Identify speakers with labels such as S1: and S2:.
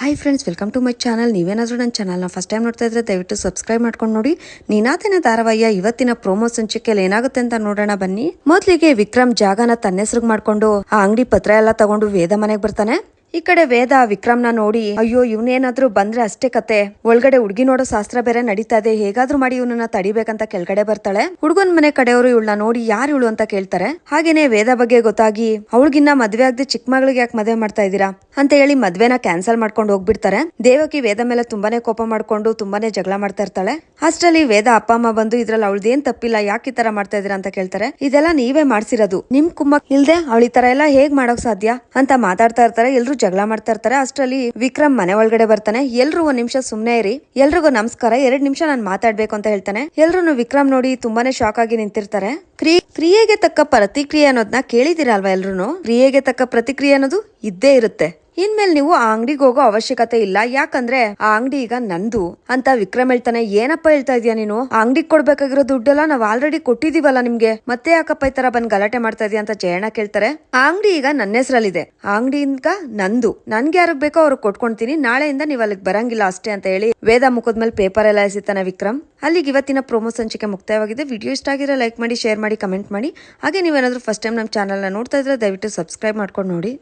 S1: Hi friends welcome to my channel ನೀವೇನಾದರೂ ನನ್ನ ಚಾನಲ್ನ ಫಸ್ಟ್ ಟೈಮ್ ನೋಡ್ತಾ ಇದ್ರೆ ದಯವಿಟ್ಟು ಸಬ್ಸ್ಕ್ರೈಬ್ ಮಾಡ್ಕೊಂಡು ನೋಡಿ. ನೀನಾತಿನ ಧಾರಾವಾಹಿಯ ಇವತ್ತಿನ ಪ್ರೋಮೋ ಸಂಚಿಕೆಯಲ್ಲಿ ಏನಾಗುತ್ತೆ ಅಂತ ನೋಡೋಣ ಬನ್ನಿ. ಮೊದಲಿಗೆ ವಿಕ್ರಮ್ ಜಾಗನ ತನ್ನ ಹೆಸರು ಮಾಡ್ಕೊಂಡು ಆ ಅಂಗಡಿ ಪತ್ರ ಎಲ್ಲ ತಗೊಂಡು ವೇದ ಮನೆಗೆ ಬರ್ತಾನೆ. ಈ ಕಡೆ ವೇದ ವಿಕ್ರಮ್ನ ನೋಡಿ, ಅಯ್ಯೋ, ಇವನೇನಾದ್ರೂ ಬಂದ್ರೆ ಅಷ್ಟೇ ಕತೆ. ಒಳಗಡೆ ಹುಡುಗಿ ನೋಡೋ ಶಾಸ್ತ್ರ ಬೇರೆ ನಡೀತಾ ಇದೆ. ಹೇಗಾದ್ರೂ ಮಾಡಿ ಇವನನ್ನ ತಡಿಬೇಕಂತ ಕೆಳಗಡೆ ಬರ್ತಾಳೆ. ಹುಡುಗನ್ ಮನೆ ಕಡೆಯವರು ಇವಳನ್ನ ನೋಡಿ ಯಾರು ಇವಳು ಅಂತ ಕೇಳ್ತಾರೆ. ಹಾಗೇನೆ ವೇದ ಬಗ್ಗೆ ಗೊತ್ತಾಗಿ, ಅವಳಿಗಿನ್ನ ಮದ್ವೆ ಆಗದೆ ಚಿಕ್ಕ ಮಗಳಿಗೆ ಯಾಕೆ ಮದ್ವೆ ಮಾಡ್ತಾ ಇದ್ದೀರಾ? ಅಂತ ಹೇಳಿ ಮದ್ವೆನ ಕ್ಯಾನ್ಸಲ್ ಮಾಡ್ಕೊಂಡು ಹೋಗ್ಬಿಡ್ತಾರೆ. ದೇವಕಿ ವೇದ ಮೇಲೆ ತುಂಬಾನೇ ಕೋಪ ಮಾಡ್ಕೊಂಡು ತುಂಬಾನೇ ಜಗಳ ಮಾಡ್ತಾ ಇರ್ತಾಳೆ. ಅಷ್ಟರಲ್ಲಿ ವೇದ ಅಪ್ಪ, ಅಮ್ಮ ಬಂದು ಇದ್ರಲ್ಲಿ ಅವಳದೇನ್ ತಪ್ಪಿಲ್ಲ, ಯಾಕೆ ಈ ತರ ಮಾಡ್ತಾ ಇದೀರಾ ಅಂತ ಕೇಳ್ತಾರೆ. ಇದೆಲ್ಲ ನೀವೇ ಮಾಡ್ಸಿರೋದು. ನಿಮ್ ಕುಮ್ಮಕ್ ಇಲ್ದೆ ಅವಳ ಈ ತರ ಎಲ್ಲ ಹೇಗ್ ಮಾಡೋಕ್ ಸಾಧ್ಯ? ಅಂತ ಮಾತಾಡ್ತಾ ಇರ್ತಾರೆ. ಎಲ್ರು ಜಗಳ ಮಾಡ್ತಾ ಇರ್ತಾರೆ. ಅಷ್ಟರಲ್ಲಿ ವಿಕ್ರಮ್ ಮನೆ ಒಳಗಡೆ ಬರ್ತಾನೆ. ಎಲ್ರು ಒಂದ್ ನಿಮಿಷ ಸುಮ್ನೆ ಇರಿ. ಎಲ್ರಿಗೂ ನಮಸ್ಕಾರ. ಎರಡ್ ನಿಮಿಷ ನಾನು ಮಾತಾಡ್ಬೇಕು ಅಂತ ಹೇಳ್ತಾನೆ. ಎಲ್ರು ವಿಕ್ರಮ್ ನೋಡಿ ತುಂಬಾನೇ ಶಾಕ್ ಆಗಿ ನಿಂತಿರ್ತಾರೆ. ಕ್ರಿ, ಕ್ರಿಯೆಗೆ ತಕ್ಕ ಪ್ರತಿಕ್ರಿಯೆ ಅನ್ನೋದನ್ನ ಕೇಳಿದಿರಲ್ವಾ ಎಲ್ರು ಕ್ರಿಯೆಗೆ ತಕ್ಕ ಪ್ರತಿಕ್ರಿಯೆ ಅನ್ನೋದು ಇದ್ದೇ ಇರುತ್ತೆ. ಇನ್ಮೇಲೆ ನೀವು ಆ ಅಂಗಡಿಗೆ ಹೋಗೋ ಅವಶ್ಯಕತೆ ಇಲ್ಲ. ಯಾಕಂದ್ರೆ ಆ ಅಂಗಡಿ ಈಗ ನಂದು. ಅಂತ ವಿಕ್ರಮ್ ಹೇಳ್ತಾನೆ, ಏನಪ್ಪ ಹೇಳ್ತಾ ಇದೀಯ ನೀನು? ಆ ಅಂಗಡಿಗೆ ಕೊಡ್ಬೇಕಾಗಿರೋ ದುಡ್ಡೆಲ್ಲ ನಾವ್ ಆಲ್ರೆಡಿ ಕೊಟ್ಟಿದೀವಲ್ಲ ನಿಮ್ಗೆ. ಮತ್ತೆ ಯಾಕಪ್ಪ ಈ ತರ ಬಂದ್ ಗಲಾಟೆ ಮಾಡ್ತಾ ಇದೀಯ? ಅಂತ ಜಯಣ್ಣ ಕೇಳ್ತಾರೆ. ಆ ಅಂಗಡಿ ಈಗ ನನ್ನ ಹೆಸರಲ್ಲಿದೆ. ಆ ಅಂಗಡಿಯಿಂದ ನಂದು. ನನ್ಗೆ ಯಾರಿಗೆ ಬೇಕೋ ಅವ್ರಿಗೆ ಕೊಟ್ಕೊಂತೀನಿ. ನಾಳೆಯಿಂದ ನೀವು ಅಲ್ಲಿಗೆ ಬರಂಗಿಲ್ಲ ಅಷ್ಟೇ ಅಂತ ಹೇಳಿ ವೇದ ಮುಖದ ಮೇಲೆ ಪೇಪರ್ ಎಲ್ಲ ಎಸಿತಾನೆ ವಿಕ್ರಮ್. ಅಲ್ಲಿಗೆ ಇವತ್ತಿನ ಪ್ರೋಮೋ ಸಂಚಿಕೆ ಮುಕ್ತಾಯವಾಗಿದೆ. ವಿಡಿಯೋ ಇಷ್ಟ ಆಗಿರೋ ಲೈಕ್ ಮಾಡಿ, ಶೇರ್ ಮಾಡಿ, ಕಮೆಂಟ್ ಮಾಡಿ. ಹಾಗೆ ನೀವೇನಾದ್ರೂ ಫಸ್ಟ್ ಟೈಮ್ ನಮ್ಮ ಚಾನಲ್ನ ನೋಡ್ತಾ ಇದ್ರೆ ದಯವಿಟ್ಟು ಸಬ್ಸ್ಕ್ರೈಬ್ ಮಾಡ್ಕೊಂಡು ನೋಡಿ.